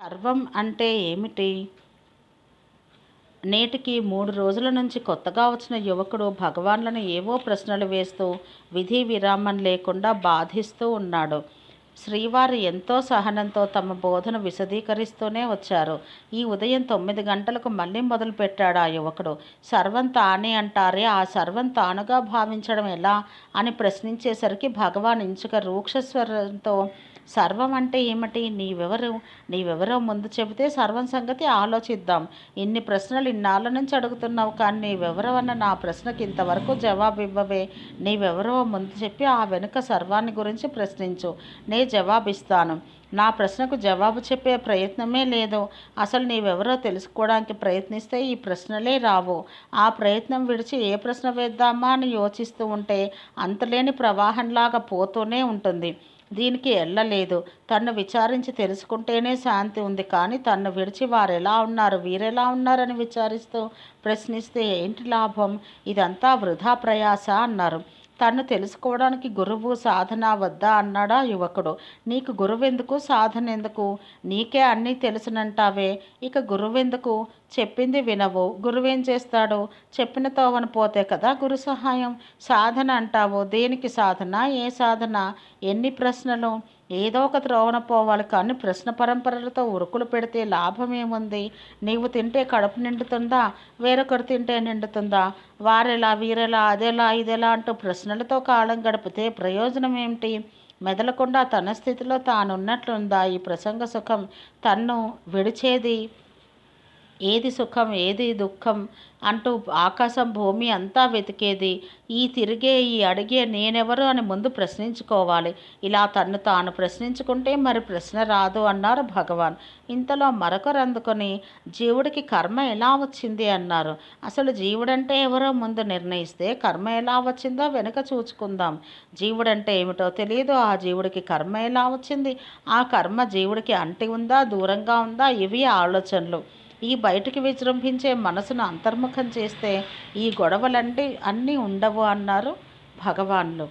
సర్వం అంటే ఏమిటి? నేటికి మూడు రోజుల నుంచి కొత్తగా వచ్చిన యువకుడు భగవాన్లను ఏవో ప్రశ్నలు వేస్తూ విధి విరామం లేకుండా బాధిస్తూ ఉన్నాడు. శ్రీవారు ఎంతో సహనంతో తమ బోధన విశదీకరిస్తూనే వచ్చారు. ఈ ఉదయం తొమ్మిది గంటలకు మళ్ళీ మొదలుపెట్టాడు ఆ యువకుడు. సర్వం తానే అంటారే ఆ సర్వం తానుగా భావించడం ఎలా అని ప్రశ్నించేసరికి భగవాన్ ఇంచుక రూక్షస్వరంతో సర్వం అంటే ఏమిటి? నీవెవరు? నీవెవరో ముందు చెబితే సర్వం సంగతి ఆలోచిద్దాం. ఇన్ని ప్రశ్నలు ఇన్నాళ్ళ నుంచి అడుగుతున్నావు కానీ నీవెవరో అన్న నా ప్రశ్నకి ఇంతవరకు జవాబు ఇవ్వవే నీవెవరో ముందు చెప్పి ఆ వెనుక సర్వాన్ని గురించి ప్రశ్నించు. నే జవాబిస్తాను. నా ప్రశ్నకు జవాబు చెప్పే ప్రయత్నమే లేదు. అసలు నీవెవరో తెలుసుకోవడానికి ప్రయత్నిస్తే ఈ ప్రశ్నలే రావు. ఆ ప్రయత్నం విడిచి ఏ ప్రశ్న వేద్దామా అని యోచిస్తూ ఉంటే అంతలేని ప్రవాహంలాగా పోతూనే ఉంటుంది. దీనికి ఎల్లలేదు. తన్ను విచారించి తెలుసుకుంటేనే శాంతి ఉంది. కానీ తన్ను విడిచి వారు ఎలా ఉన్నారు? వీరెలా ఉన్నారని విచారిస్తూ ప్రశ్నిస్తే ఏంటి లాభం? ఇదంతా వృధా ప్రయాస అన్నారు. తను తెలుసుకోవడానికి గురువు సాధన వద్దా అన్నాడా యువకుడు. నీకు గురువెందుకు? సాధన ఎందుకు నీకే అన్నీ తెలుసునంటావే. ఇక గురువెందుకు? చెప్పింది వినవు. గురువేం చేస్తాడు? చెప్పిన తోవను పోతే కదా గురు సహాయం. సాధన అంటావు. దేనికి సాధన? ఏ సాధన? ఎన్ని ప్రశ్నలు? ఏదో ఒక త్రోవన పోవాలి కానీ ప్రశ్న పరంపరలతో ఉరుకులు పెడితే లాభం ఏముంది నీవు తింటే కడుపు నిండుతుందా? వేరొకరు తింటే నిండుతుందా? వారెలా వీరెలా అదెలా ఇదెలా అంటూ ప్రశ్నలతో కాలం గడిపితే ప్రయోజనం ఏమిటి మెదలకుండా తన స్థితిలో తానున్నట్లుందా ఈ ప్రసంగ సుఖం? తన్ను విడిచేది ఏది సుఖం ఏది దుఃఖం అంటూ ఆకాశం భూమి అంతా వెతికేది. ఈ తిరిగే ఈ అడిగే నేనెవరు అని ముందు ప్రశ్నించుకోవాలి. ఇలా తన్ను తాను ప్రశ్నించుకుంటే మరి ప్రశ్న రాదు అన్నారు భగవాన్. ఇంతలో మరొకరు అందుకొని జీవుడికి కర్మ ఎలా వచ్చింది అన్నారు. అసలు జీవుడంటే ఎవరో ముందు నిర్ణయిస్తే కర్మ ఎలా వచ్చిందో వెనుక చూచుకుందాం. జీవుడంటే ఏమిటో తెలియదు ఆ జీవుడికి కర్మ ఎలా వచ్చింది? ఆ కర్మ జీవుడికి అంటి ఉందా దూరంగా ఉందా? ఇవి ఆలోచనలు. ఈ బయటికి విజృంభించే మనసును అంతర్ముఖం చేస్తే ఈ గొడవలంటే అన్నీ ఉండవు అన్నారు భగవాన్లు.